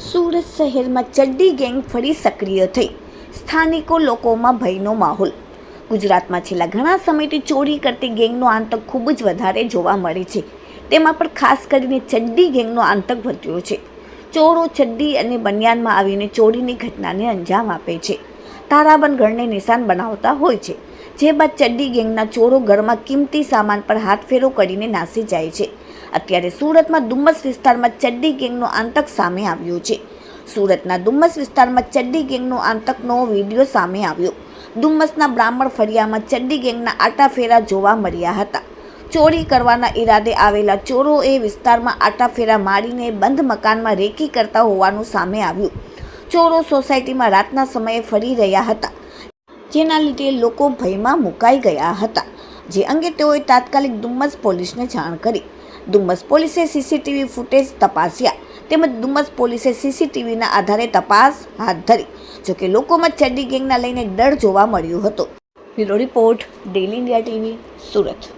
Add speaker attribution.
Speaker 1: સુરત શહેરમાં ચડ્ડી ગેંગ ફરી સક્રિય થઈ. સ્થાનિકો લોકોમાં ભયનો માહોલ. ગુજરાતમાં છેલ્લા ઘણા સમયથી ચોરી કરતી ગેંગનો આતંક ખૂબ જ વધારે જોવા મળે છે. તેમાં પણ ખાસ કરીને ચડ્ડી ગેંગનો આતંક વધ્યો છે. ચોરો, ચડ્ડી અને બનિયાનમાં આવીને ચોરીની ઘટનાને અંજામ આપે છે. તારાબંધ ઘરને નિશાન બનાવતા હોય છે. જે બાદ ચડ્ડી ગેંગના ચોરો ઘરમાં કિંમતી સામાન પર હાથફેરો કરીને નાસી જાય છે. અત્યારે સુરતમાં ડુમ્મસ વિસ્તારમાં ચડ્ડી ગેંગનો આતંક સામે આવ્યો છે. સુરતના ડુમ્મસ વિસ્તારમાં ચડ્ડી ગેંગનો આતંકનો વીડિયો સામે આવ્યો. ડુમ્મસના બ્રાહ્મણ ફળિયામાં ચડ્ડી ગેંગના આટાફેરા જોવા મળ્યા હતા. ચોરી કરવાના ઈરાદે આવેલા ચોરોએ વિસ્તારમાં આટાફેરા મારીને બંધ મકાનમાં રેકી કરતા હોવાનું સામે આવ્યું. ચોરો સોસાયટીમાં રાતના સમયે ફરી રહ્યા હતા. જેના લીધે લોકો ભયમાં મુકાઈ ગયા હતા. જે અંગે તેઓએ તાત્કાલિક ડુમ્મસ પોલીસને જાણ કરી. ડુમ્મસ પોલીસે સીસીટીવી ફૂટેજ તપાસ્યા તેમજ ડુમ્મસ પોલીસે સીસીટીવીના આધારે તપાસ હાથ ધરી, જોકે લોકોમાં ચડ્ડી ગેંગના લઈને ડર જોવા મળ્યો હતો. Bureau report Delhi India TV, Surat.